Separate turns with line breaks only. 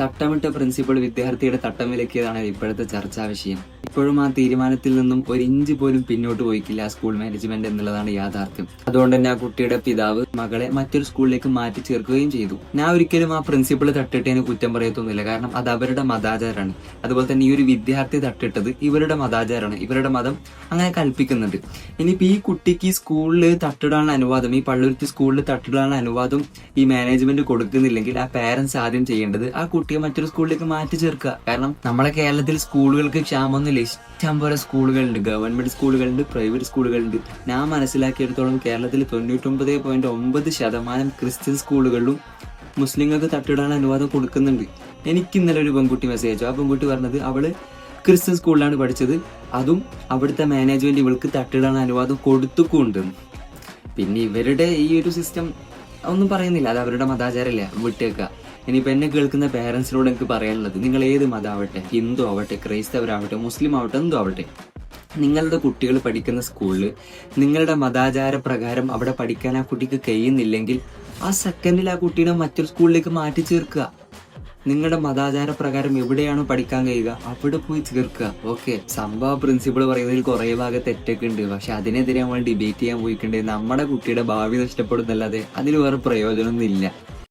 തട്ടമിട്ട principal വിദ്യാർത്ഥിയുടെ തട്ടം വിലക്കിയതാണ് ഇപ്പോഴത്തെ ചർച്ചാ വിഷയം. ഇപ്പോഴും ആ തീരുമാനത്തിൽ നിന്നും ഒരു ഇഞ്ച് പോലും പിന്നോട്ട് പോയിക്കില്ല സ്കൂൾ മാനേജ്മെന്റ് എന്നുള്ളതാണ് യാഥാർത്ഥ്യം. അതുകൊണ്ട് തന്നെ ആ കുട്ടിയുടെ പിതാവ് മകളെ മറ്റൊരു സ്കൂളിലേക്ക് മാറ്റി ചേർക്കുകയും ചെയ്തു. ഞാൻ ഒരിക്കലും ആ പ്രിൻസിപ്പൾ തട്ടിട്ടതിന് കുറ്റം പറയത്തൊന്നുമില്ല. കാരണം അത് അവരുടെ മതാചാരമാണ്. അതുപോലെ തന്നെ ഈ ഒരു വിദ്യാർത്ഥി തട്ടിട്ടത് ഇവരുടെ മതാചാരമാണ്. ഇവരുടെ മതം അങ്ങനെ കൽപ്പിക്കുന്നുണ്ട്. ഇനിയിപ്പോ ഈ കുട്ടിക്ക് ഈ സ്കൂളിൽ തട്ടിടാനുള്ള അനുവാദം ഈ പള്ളുരുത്തി സ്കൂളിൽ തട്ടിടാനുള്ള അനുവാദം ഈ മാനേജ്മെന്റ് കൊടുക്കുന്നില്ലെങ്കിൽ ആ പാരന്റ്സ് ആദ്യം ചെയ്യേണ്ടത് ആ കുട്ടിയെ മറ്റൊരു സ്കൂളിലേക്ക് മാറ്റി ചേർക്കുക. കാരണം നമ്മളെ കേരളത്തിൽ സ്കൂളുകൾക്ക് ക്ഷാമമൊന്നുമില്ല. ഇഷ്ടം പോലെ സ്കൂളുകളുണ്ട്. Government സ്കൂളുകളുണ്ട് private സ്കൂളുകളുണ്ട്. ഞാൻ മനസ്സിലാക്കിയെടുത്തോളം കേരളത്തിൽ തൊണ്ണൂറ്റൊമ്പത് പോയിന്റ് ഒമ്പത് ശതമാനം ക്രിസ്ത്യൻ സ്കൂളുകളിലും മുസ്ലിങ്ങൾക്ക് തട്ടിടാൻ അനുവാദം കൊടുക്കുന്നുണ്ട്. എനിക്ക് ഇന്നലെ ഒരു പെൺകുട്ടി മെസ്സേജ് അയച്ചു. ആ പെൺകുട്ടി പറഞ്ഞത് അവൾ ക്രിസ്ത്യൻ സ്കൂളിലാണ് പഠിച്ചത്. അതും അവിടുത്തെ മാനേജ്മെന്റ് ഇവൾക്ക് തട്ടിടാൻ അനുവാദം കൊടുത്തുകൊണ്ട്. പിന്നെ ഇവരുടെ ഈ ഒരു സിസ്റ്റം ഒന്നും പറയുന്നില്ല. അത് അവരുടെ മതാചാരമല്ല? വിട്ടേക്കുക ഇനിയിപ്പോൾ എന്നെ കേൾക്കുന്ന പേരൻസിനോട് എനിക്ക് പറയാനുള്ളത് നിങ്ങൾ ഏത് മതമാവട്ടെ ഹിന്ദു ആവട്ടെ ക്രൈസ്തവരാവട്ടെ മുസ്ലിം ആവട്ടെ എന്തോ ആവട്ടെ. നിങ്ങളുടെ കുട്ടികൾ പഠിക്കുന്ന സ്കൂളിൽ നിങ്ങളുടെ മതാചാര പ്രകാരം അവിടെ പഠിക്കാൻ ആ കുട്ടിക്ക് കഴിയുന്നില്ലെങ്കിൽ ആ സെക്കൻഡിൽ ആ കുട്ടീനെ മറ്റൊരു സ്കൂളിലേക്ക് മാറ്റി ചേർക്കുക. നിങ്ങളുടെ മതാചാര പ്രകാരം എവിടെയാണോ പഠിക്കാൻ കഴിയുക അവിടെ പോയി തീർക്കുക. ഓക്കെ സംഭവ പ്രിൻസിപ്പിൾ പറയുന്നതിൽ കുറേ ഭാഗം തെറ്റൊക്കെ ഉണ്ട്. പക്ഷെ അതിനെതിരെ നമ്മൾ ഡിബേറ്റ് ചെയ്യാൻ പോയിട്ടുണ്ട് നമ്മുടെ കുട്ടിയുടെ ഭാവി നഷ്ടപ്പെടുന്നല്ലാതെ അതിൽ വേറെ പ്രയോജനമൊന്നും ഇല്ല